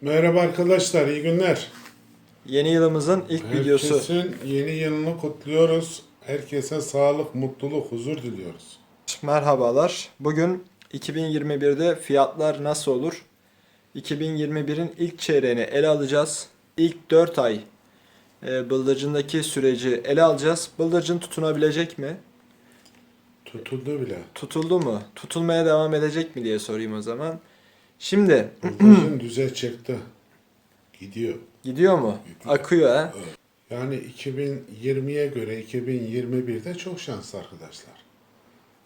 Merhaba arkadaşlar, iyi günler. Yeni yılımızın ilk videosu. Herkesin yeni yılını kutluyoruz. Herkese sağlık, mutluluk, huzur diliyoruz. Merhabalar. Bugün 2021'de fiyatlar nasıl olur? 2021'in ilk çeyreğini ele alacağız. İlk 4 ay e, bıldırcındaki süreci ele alacağız. Bıldırcın tutunabilecek mi? Tutuldu bile. Tutuldu mu? Tutulmaya devam edecek mi diye sorayım o zaman. Şimdi Bıldırcın düze çıktı. Gidiyor. gidiyor mu? Gidiyor. Akıyor ha? Yani 2020'ye göre 2021'de çok şanslı arkadaşlar.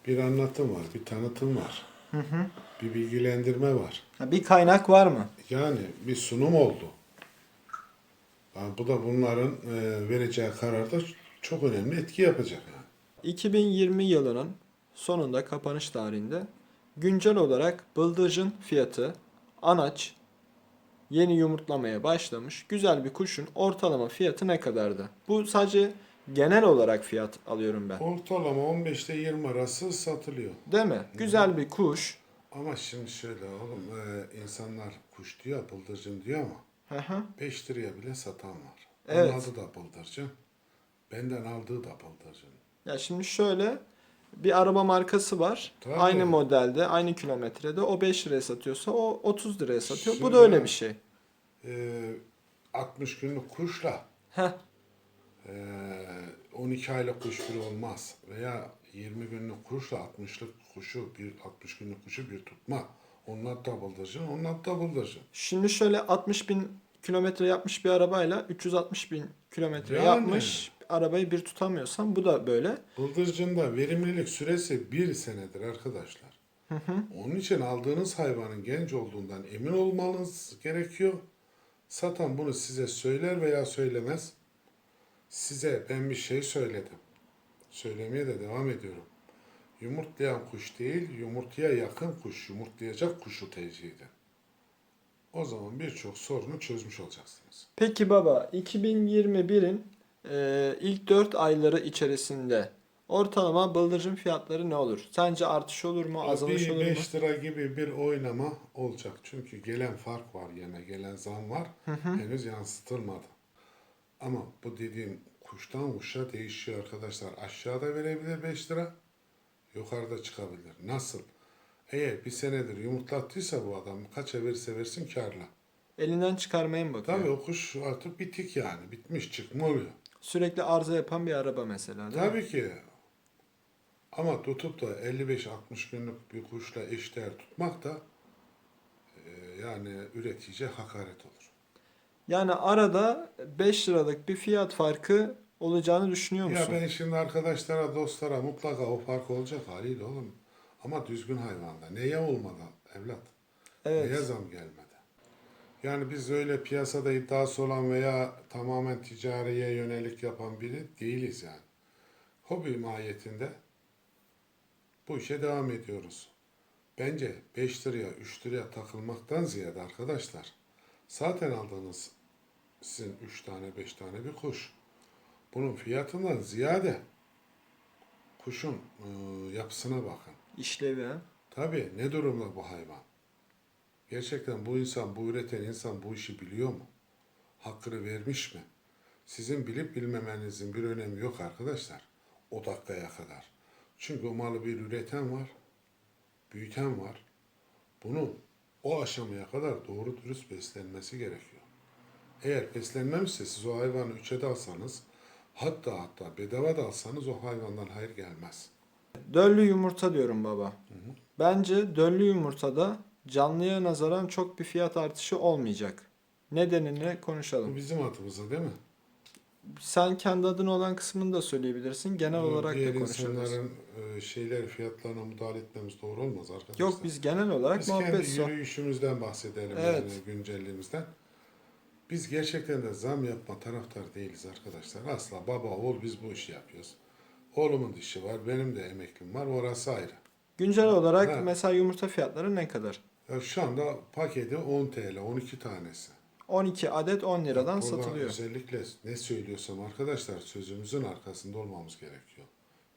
Bir anlatım var, bir tanıtım var. Bir bilgilendirme var. Ha, Bir kaynak var mı? Yani bir sunum oldu. Yani bu da bunların e, vereceği kararda çok önemli etki yapacak. Yani. 2020 yılının sonunda kapanış tarihinde güncel olarak bıldırcın fiyatı anaç yeni yumurtlamaya başlamış güzel bir kuşun ortalama fiyatı ne kadardı? Bu sadece genel olarak fiyat alıyorum ben. Ortalama 15 ile 20 arası satılıyor. Değil mi? Güzel bir kuş. Ama şimdi şöyle oğlum e, insanlar kuş diyor, bıldırcın diyor ama Hı hı. 5 liraya bile satan var. Evet. Onun adı da bıldırcın. Benden aldığı da bıldırcın. Ya şimdi şöyle bir araba markası var. Tabii. Aynı modelde, aynı kilometrede o 5 liraya satıyorsa o 30 liraya satıyor. Bu Şimdi- da öyle bir şey. E, 60 günlük kuşla Heh. e, 12 aylık kuş bir olmaz. Veya 20 günlük kuşla 60'lık kuşu, bir 60 günlük kuşu bir tutma. Adı da bıldırcın, adı da bıldırcın. Şimdi şöyle 60 bin kilometre yapmış bir arabayla 360 bin kilometre Yani. yapmış arabayı bir tutamıyorsan bu da böyle. Bıldırcında verimlilik süresi bir senedir arkadaşlar. Onun için aldığınız hayvanın genç olduğundan emin olmanız gerekiyor. Satan bunu size söyler veya söylemez. Size ben bir şey söyledim. Söylemeye de devam ediyorum. Yumurtlayan kuş değil, yumurtaya yakın kuş, yumurtlayacak kuşu tercih edin. O zaman birçok sorunu çözmüş olacaksınız. Peki baba 2021'in e, ilk 4 ayları içerisinde ortalama bıldırcın fiyatları ne olur? Sence artış olur mu, azalış olur mu? 5 lira gibi bir oynama olacak. Çünkü gelen fark var yine gelen zam var. Henüz yansıtılmadı. Ama bu dediğim kuştan kuşa değişiyor arkadaşlar. Aşağıda verebilir 5 lira. Yukarıda çıkabilir. Nasıl? Eğer bir senedir yumurtlattıysa bu adam kaça verirse versin karla. Elinden çıkarmaya mı bakıyor? Tabii o kuş artık bitik yani. Bitmiş çıkma oluyor. Sürekli arıza yapan bir araba mesela değil mi? Tabii ki. Ama tutup da 55-60 günlük bir kuşla eşdeğer tutmak da e, yani üreticiye hakaret olur. Yani arada 5 liralık bir fiyat farkı olacağını düşünüyor Ya musun? ben şimdi arkadaşlara, dostlara mutlaka o fark olacak haliyle oğlum. Ama düzgün hayvanda. Neye olmadı evlat? Evet. Neye zam gelmedi? Yani biz öyle piyasada iddiası olan veya tamamen ticariye yönelik yapan biri değiliz yani. Hobi mahiyetinde bu işe devam ediyoruz. Bence 5 liraya 3 liraya takılmaktan ziyade arkadaşlar zaten aldığınız sizin 3 tane 5 tane bir kuş. Bunun fiyatından ziyade kuşun e, yapısına bakın. İşlevi ha? Tabii ne durumda bu hayvan? Gerçekten bu insan, bu üreten insan bu işi biliyor mu? Hakkını vermiş mi? Sizin bilip bilmemenizin bir önemi yok arkadaşlar. O dakikaya kadar. Çünkü o malı bir üreten var, büyüten var. Bunun o aşamaya kadar doğru dürüst beslenmesi gerekiyor. Eğer beslenmemişse siz o hayvanı üçe de alsanız, hatta hatta bedava da alsanız o hayvandan hayır gelmez. Döllü yumurta diyorum baba. Bence döllü yumurtada canlıya nazaran çok bir fiyat artışı olmayacak. Nedenini Bu konuşalım. bizim atımıza değil mi? Sen kendi adına olan kısmını da söyleyebilirsin. Genel olarak Diğer da konuşabiliriz. insanların e, şeyler fiyatlarına müdahale etmemiz doğru olmaz arkadaşlar. Yok biz genel olarak Biz muhabbet kendi so- yürüyüşümüzden bahsedelim Evet. yani güncelliğimizden. Biz gerçekten de zam yapma taraftar değiliz arkadaşlar. Asla baba oğul biz bu işi yapıyoruz. Oğlumun dişi var, benim de emeklim var, orası ayrı. Güncel olarak Ha. mesela yumurta fiyatları ne kadar? Ya şu anda paketi 10 TL, 12 tanesi. 12 adet 10 liradan Burada satılıyor. özellikle ne söylüyorsam arkadaşlar sözümüzün arkasında olmamız gerekiyor.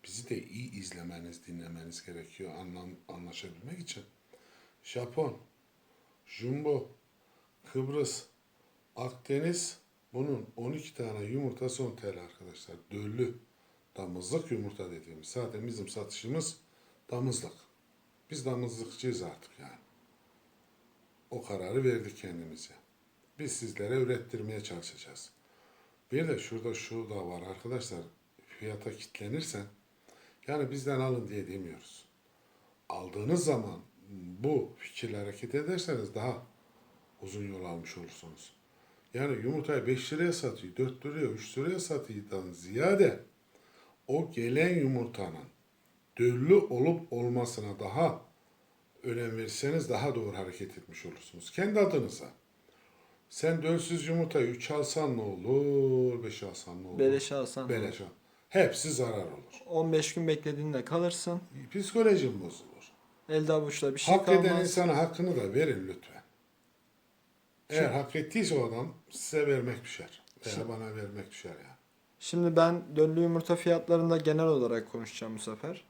Bizi de iyi izlemeniz, dinlemeniz gerekiyor anlam, anlaşabilmek için. Japon, Jumbo, Kıbrıs, Akdeniz bunun 12 tane yumurtası 10 TL arkadaşlar. Döllü damızlık yumurta dediğimiz. Zaten bizim satışımız damızlık. Biz damızlıkçıyız artık yani. O kararı verdik kendimize. Biz sizlere ürettirmeye çalışacağız. Bir de şurada şu da var arkadaşlar. Fiyata kitlenirsen yani bizden alın diye demiyoruz. Aldığınız zaman bu fikirle hareket ederseniz daha uzun yol almış olursunuz. Yani yumurtayı 5 liraya satıyor, 4 liraya, 3 liraya satıyordan ziyade o gelen yumurtanın döllü olup olmasına daha önem verirseniz daha doğru hareket etmiş olursunuz. Kendi adınıza. Sen dölsüz yumurtayı 3 alsan ne olur, 5 alsan ne olur? Beleşe alsan. Beleş al. Hepsi zarar olur. 15 gün beklediğinde kalırsın. Psikolojin bozulur. Elde avuçta bir şey Hak kalmaz. eden insana hakkını da verin lütfen. Eğer hak ettiyse o adam size vermek düşer. Veya bana vermek düşer yani. Şimdi ben döllü yumurta fiyatlarında genel olarak konuşacağım bu sefer.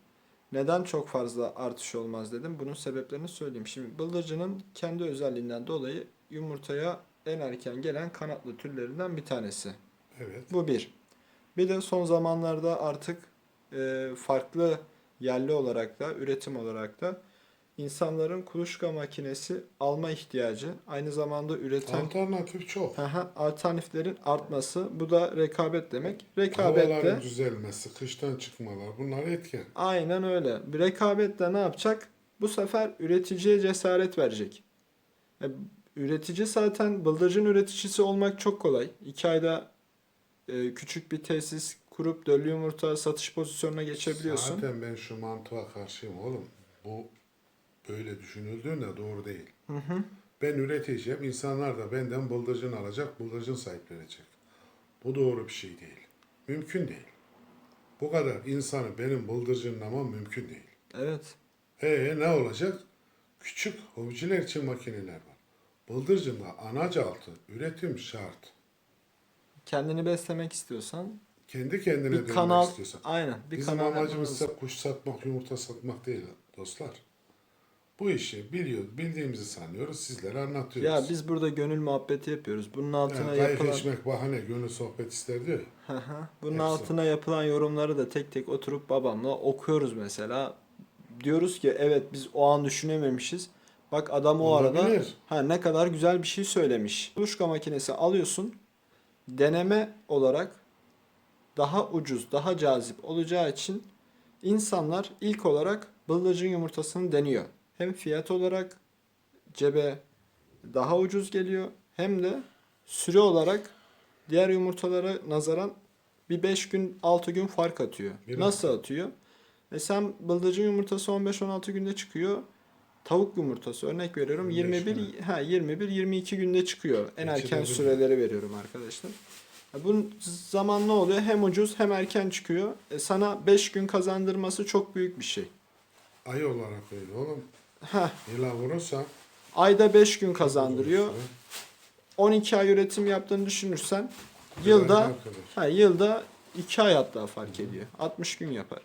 Neden çok fazla artış olmaz dedim. Bunun sebeplerini söyleyeyim. Şimdi bıldırcının kendi özelliğinden dolayı yumurtaya en erken gelen kanatlı türlerinden bir tanesi. Evet. Bu bir. Bir de son zamanlarda artık e, farklı yerli olarak da üretim olarak da insanların kuluçka makinesi alma ihtiyacı aynı zamanda üreten Alternatif çok. Aha, alternatiflerin artması bu da rekabet demek. Rekabette Havaların düzelmesi, kıştan çıkmalar bunlar etken. aynen öyle. Bir rekabette ne yapacak? Bu sefer üreticiye cesaret verecek. E, üretici zaten bıldırcın üreticisi olmak çok kolay. İki ayda e, küçük bir tesis kurup döllü yumurta satış pozisyonuna geçebiliyorsun. Zaten ben şu mantığa karşıyım oğlum. Bu böyle düşünüldüğünde doğru değil. Ben üreteceğim. insanlar da benden bıldırcın alacak, bıldırcın sahiplenecek. Bu doğru bir şey değil. Mümkün değil. Bu kadar insanı benim bıldırcınlamam mümkün değil. Evet. E ne olacak? Küçük hobiciler için makineler var. Bıldırcında anaç altı üretim şart. Kendini beslemek istiyorsan Kendi kendine bir dönmek kanal istiyorsan. aynen bir Bizim kanal amacımız ise kuş satmak, yumurta satmak değil dostlar. Bu işi biliyoruz, bildiğimizi sanıyoruz, sizlere anlatıyoruz. Ya biz burada gönül muhabbeti yapıyoruz. Bunun altına yani yapılan içmek bahane, gönül sohbet ister diyor ya. Bunun Hepsi. altına yapılan yorumları da tek tek oturup babamla okuyoruz mesela. Diyoruz ki evet biz o an düşünememişiz. Bak adam o arada Olabilir. ha ne kadar güzel bir şey söylemiş. Kuluçka makinesi alıyorsun. Deneme olarak daha ucuz, daha cazip olacağı için insanlar ilk olarak bıldırcın yumurtasını deniyor. Hem fiyat olarak cebe daha ucuz geliyor hem de süre olarak diğer yumurtalara nazaran bir 5 gün 6 gün fark atıyor. Bir Nasıl atıyor? E sen bıldırcın yumurtası 15-16 günde çıkıyor. Tavuk yumurtası örnek veriyorum 15 21 mi? ha 21 22 günde çıkıyor. En erken süreleri veriyorum arkadaşlar. E bunun zaman ne oluyor? Hem ucuz hem erken çıkıyor. E sana 5 gün kazandırması çok büyük bir şey. Ay olarak öyle oğlum. Heh, Yıla vurursa ayda 5 gün kazandırıyor. 12 ay üretim yaptığını düşünürsen yılda ha, yılda 2 ay hatta fark ediyor. 60 gün yapar.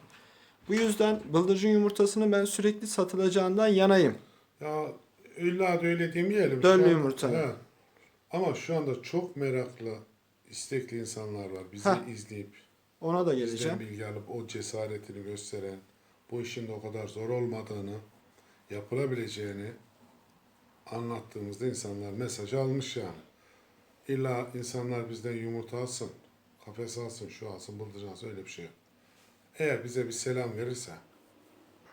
Bu yüzden bıldırcın yumurtasını ben sürekli satılacağından yanayım. Ya illa da öyle demeyelim. An- yumurta. He. Ama şu anda çok meraklı, istekli insanlar var. Bizi Heh. izleyip Ona da bizden geleceğim. bilgi alıp o cesaretini gösteren, bu işin de o kadar zor olmadığını, yapılabileceğini anlattığımızda insanlar mesajı almış yani. İlla insanlar bizden yumurta alsın, kafes alsın, şu alsın, bıldırcın alsın öyle bir şey yok. Eğer bize bir selam verirse,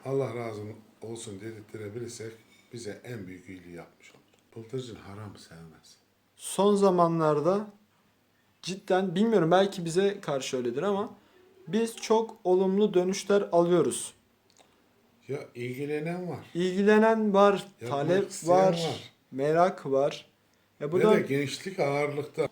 Allah razı olsun dedirttirebilirsek bize en büyük iyiliği yapmış olur. Bıldırcın haram sevmez. Son zamanlarda cidden bilmiyorum belki bize karşı öyledir ama biz çok olumlu dönüşler alıyoruz. Ya ilgilenen var. İlgilenen var, Yapmak talep isteyen var, var. merak var. Ya bu Ve da de gençlik ağırlıkta.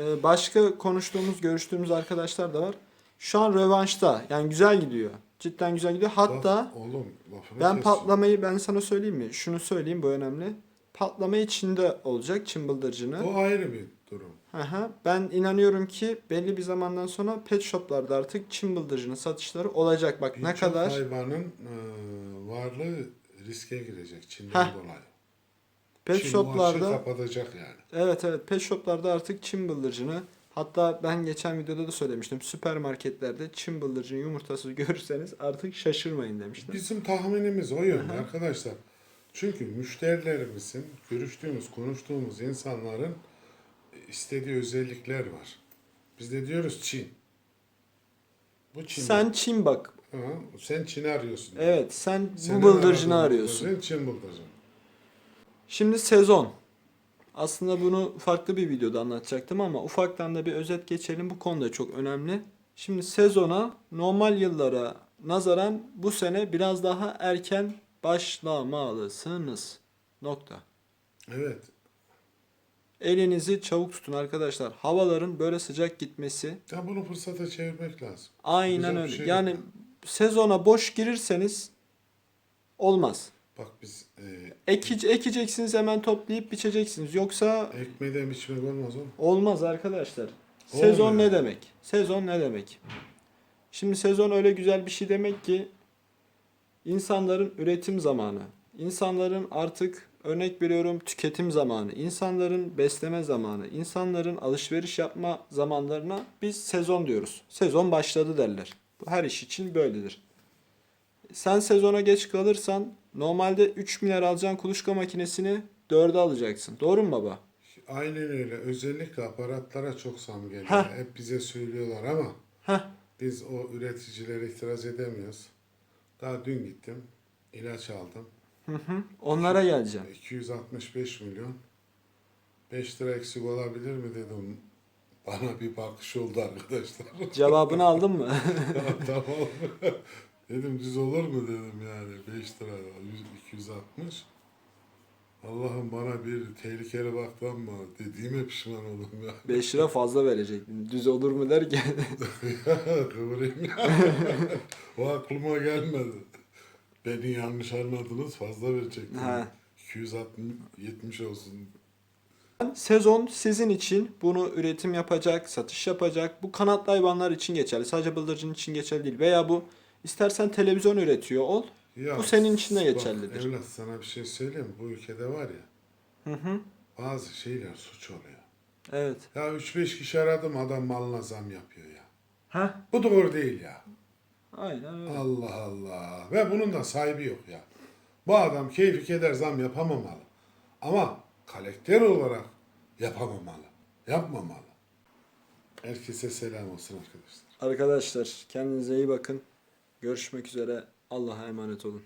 e, başka konuştuğumuz, görüştüğümüz arkadaşlar da var. Şu an rövanşta. Yani güzel gidiyor. Cidden güzel gidiyor. Hatta Bak, oğlum lafını ben kes. patlamayı ben sana söyleyeyim mi? Şunu söyleyeyim bu önemli. Patlamayı Çin'de olacak Çin bıldırcını. O ayrı bir durum. Aha, ben inanıyorum ki belli bir zamandan sonra pet shoplarda artık Çin bıldırcının satışları olacak. Bak ne Birçok kadar hayvanın e, varlığı riske girecek Çin'den Heh. dolayı. Pet Çin shoplarda kapatacak yani. Evet evet pet shoplarda artık Çin bıldırcını hatta ben geçen videoda da söylemiştim süpermarketlerde Çin bıldırcın yumurtası görürseniz artık şaşırmayın demiştim. Bizim tahminimiz o yönde arkadaşlar. Çünkü müşterilerimizin, görüştüğümüz, konuştuğumuz insanların istediği özellikler var. Biz de diyoruz Çin. Bu Çin. Sen Çin bak. Ha, sen Çin'i arıyorsun. Evet sen Senin bu bıldırcını aradığın arıyorsun. bıldırcın, Çin bıldırcın. Şimdi sezon. Aslında bunu farklı bir videoda anlatacaktım ama ufaktan da bir özet geçelim. Bu konuda çok önemli. Şimdi sezona normal yıllara nazaran bu sene biraz daha erken başlamalısınız. Nokta. Evet. Elinizi çabuk tutun arkadaşlar. Havaların böyle sıcak gitmesi Ya bunu fırsata çevirmek lazım. aynen Güzel bir öyle. şey yani yok. Sezona boş girirseniz olmaz. Bak biz e, Ekice, ekeceksiniz hemen toplayıp biçeceksiniz. Yoksa ekmeden biçmek olmaz oğlum. Olmaz arkadaşlar. Sezon Olmuyor. ne demek? Sezon ne demek? Şimdi sezon öyle güzel bir şey demek ki insanların üretim zamanı, insanların artık örnek veriyorum tüketim zamanı, insanların besleme zamanı, insanların alışveriş yapma zamanlarına biz sezon diyoruz. Sezon başladı derler. Bu her iş için böyledir. Sen sezona geç kalırsan normalde 3 milyar alacağın kuluçka makinesini 4'e alacaksın. Doğru mu baba? Aynen öyle. Özellikle aparatlara çok zam geliyor. Heh. Hep bize söylüyorlar ama Heh. biz o üreticilere itiraz edemiyoruz. Daha dün gittim. ilaç aldım. Hı hı. Onlara geleceğim. 265 milyon. 5 lira eksik olabilir mi dedim. Bana bir bakış oldu arkadaşlar. Cevabını aldın mı? tamam. dedim düz olur mu dedim yani 5 lira 100, 260. Allah'ım bana bir tehlikeli bak mı dediğime pişman oldum ya. 5 lira fazla verecektim. Düz olur mu derken. Kıvırayım ya. o aklıma gelmedi. Beni yanlış anladınız fazla verecektim. Ha. 260 70 olsun. Sezon sizin için bunu üretim yapacak, satış yapacak. Bu kanatlı hayvanlar için geçerli. Sadece bıldırcın için geçerli değil. Veya bu istersen televizyon üretiyor ol. Ya, Bu senin için de bak, geçerlidir. evlat sana bir şey söyleyeyim? Bu ülkede var ya Hı hı. bazı şeyler suç oluyor. Evet. Ya 3-5 kişi aradım adam malına zam yapıyor ya. Ha? Bu doğru değil ya. Aynen öyle. Allah Allah. Ve bunun da sahibi yok ya. Bu adam keyfi keder zam yapamamalı. Ama karakter olarak yapamamalı. Yapmamalı. Herkese selam olsun arkadaşlar. Arkadaşlar kendinize iyi bakın. Görüşmek üzere. Allah'a emanet olun.